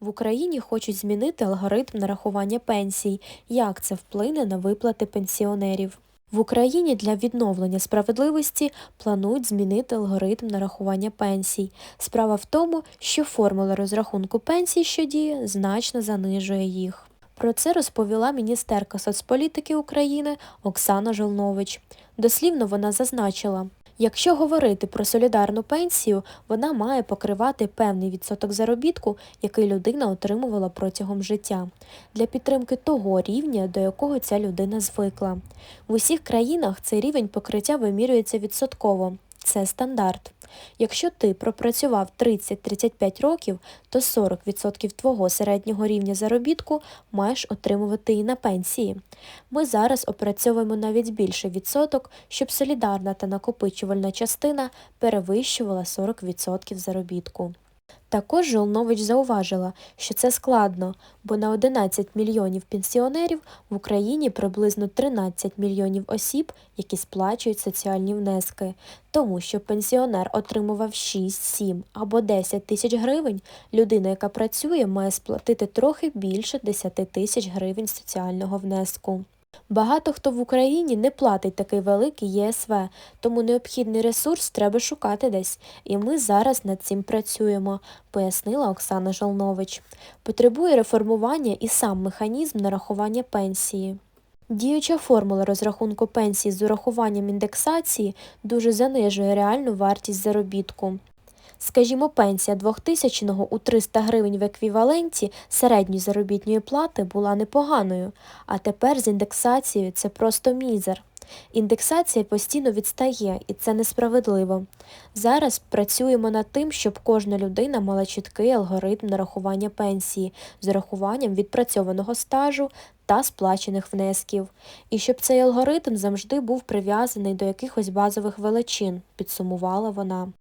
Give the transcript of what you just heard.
В Україні хочуть змінити алгоритм нарахування пенсій. Як це вплине на виплати пенсіонерів? В Україні для відновлення справедливості планують змінити алгоритм нарахування пенсій. Справа в тому, що формула розрахунку пенсій, що діє, значно занижує їх. Про це розповіла міністерка соцполітики України Оксана Жолнович. Дослівно вона зазначила, якщо говорити про солідарну пенсію, вона має покривати певний відсоток заробітку, який людина отримувала протягом життя, для підтримки того рівня, до якого ця людина звикла. В усіх країнах цей рівень покриття вимірюється відсотково. Це стандарт. Якщо ти пропрацював 30-35 років, то 40% твого середнього рівня заробітку маєш отримувати і на пенсії. Ми зараз опрацьовуємо навіть більший відсоток, щоб солідарна та накопичувальна частина перевищувала 40% заробітку. Також Жолнович зауважила, що це складно, бо на 11 мільйонів пенсіонерів в Україні приблизно 13 мільйонів осіб, які сплачують соціальні внески. Тому що пенсіонер отримував 6, 7 або 10 тисяч гривень, людина, яка працює, має сплатити трохи більше 10 тисяч гривень соціального внеску. Багато хто в Україні не платить такий великий ЄСВ, тому необхідний ресурс треба шукати десь, і ми зараз над цим працюємо, пояснила Оксана Жолнович. Потребує реформування і сам механізм нарахування пенсії. Діюча формула розрахунку пенсії з урахуванням індексації дуже занижує реальну вартість заробітку. Скажімо, пенсія 2000-го у 300 гривень в еквіваленті середньої заробітної плати була непоганою, а тепер з індексацією це просто мізер. Індексація постійно відстає, і це несправедливо. Зараз працюємо над тим, щоб кожна людина мала чіткий алгоритм нарахування пенсії з урахуванням відпрацьованого стажу та сплачених внесків, і щоб цей алгоритм завжди був прив'язаний до якихось базових величин, підсумувала вона.